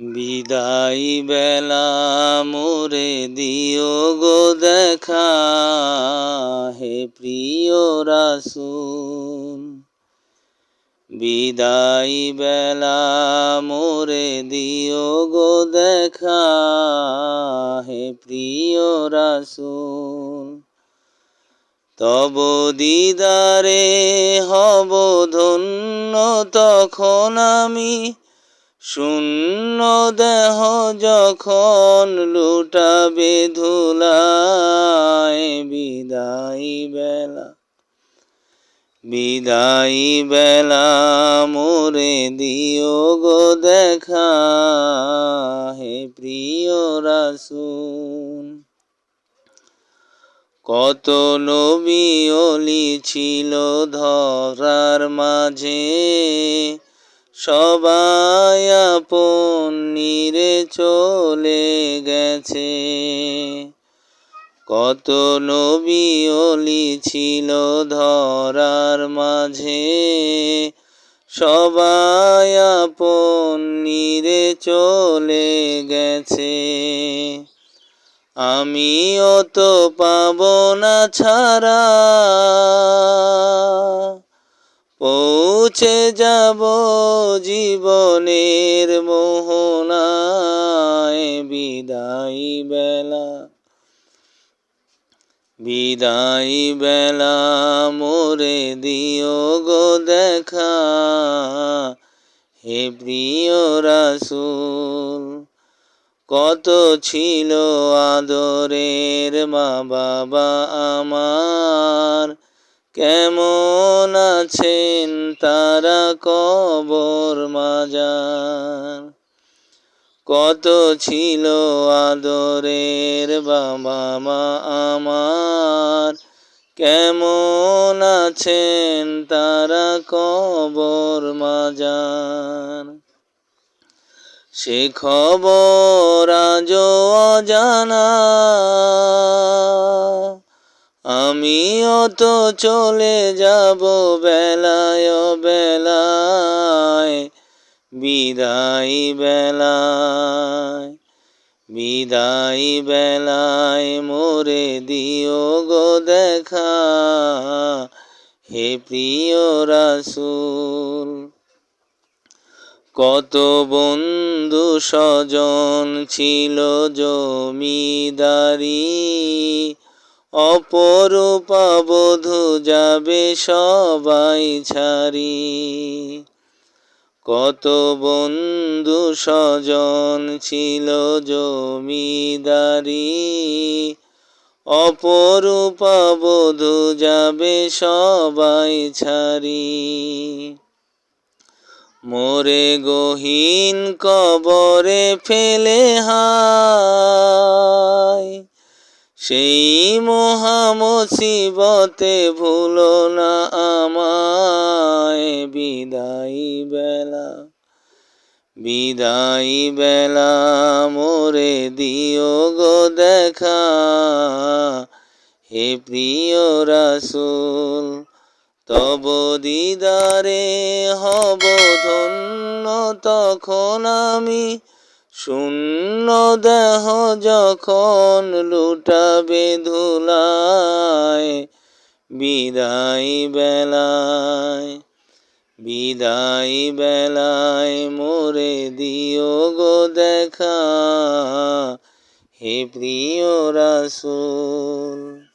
বিদায় বেলা মোরে দিও গো দেখা, হে প্রিয় রাসূল। বিদায় বেলা মোরে দিও গো দেখা, হে প্রিয় রাসূল। তব দিদারে হব ধন্য, তখন আমি শূন্য দেহ যখন লুটাবে ধুলায়, বিদায় বেলা বিদায় বেলা মোরে দিও গো দেখা, হে প্রিয় রাসূল। কত নবী ছিল ধরার মাঝে সবাই আপন নিরে চলে গেছে। কত নবী অলি ছিল ধরার মাঝে। সবাই আপন নিরে চলে গেছে। আমিও তো পাব না ছাড়া। পৌঁছে যাব জীবনের মোহনায়। বিদায় বেলা বিদায় বেলা মোরে দিও গো দেখা। হে প্রিয় রাসূল, কত ছিল আদরের মা বাবা আমার। কেমন আছেন তারা কবর মাজার? কত ছিল আদরের বাবা মা আমার? কেমন আছেন তারা কবর মাজার? সে খবর আজ অজানা। তো চলে যাব বেলায় বেলায়, বিদায় বেলায় বিদায় বেলায় মোরে দিও গো দেখা, হে প্রিয় রাসূল। কত বন্ধু স্বজন ছিল জমিদারি অপরূপা বধূ যাবে সবাই ছাড়ি। কত বন্ধু স্বজন ছিল জমিদারি। অপরূপা বধূ যাবে সবাই ছাড়ি। মোরে গহীন কবরে ফেলে হায়। সেই মহামসিবতে ভুলো না আমায়। বিদায় বেলা বিদায় বেলা মোরে দিও গো দেখা। হে প্রিয় রাসূল, তব দিদারে হব ধন্য, তখন আমি শূন্য দেহ যখন লুটাবে ধুলায়, বিদায় বেলায় বিদায় বেলায় মোরে দিও গো দেখা, হে প্রিয় রাসূল।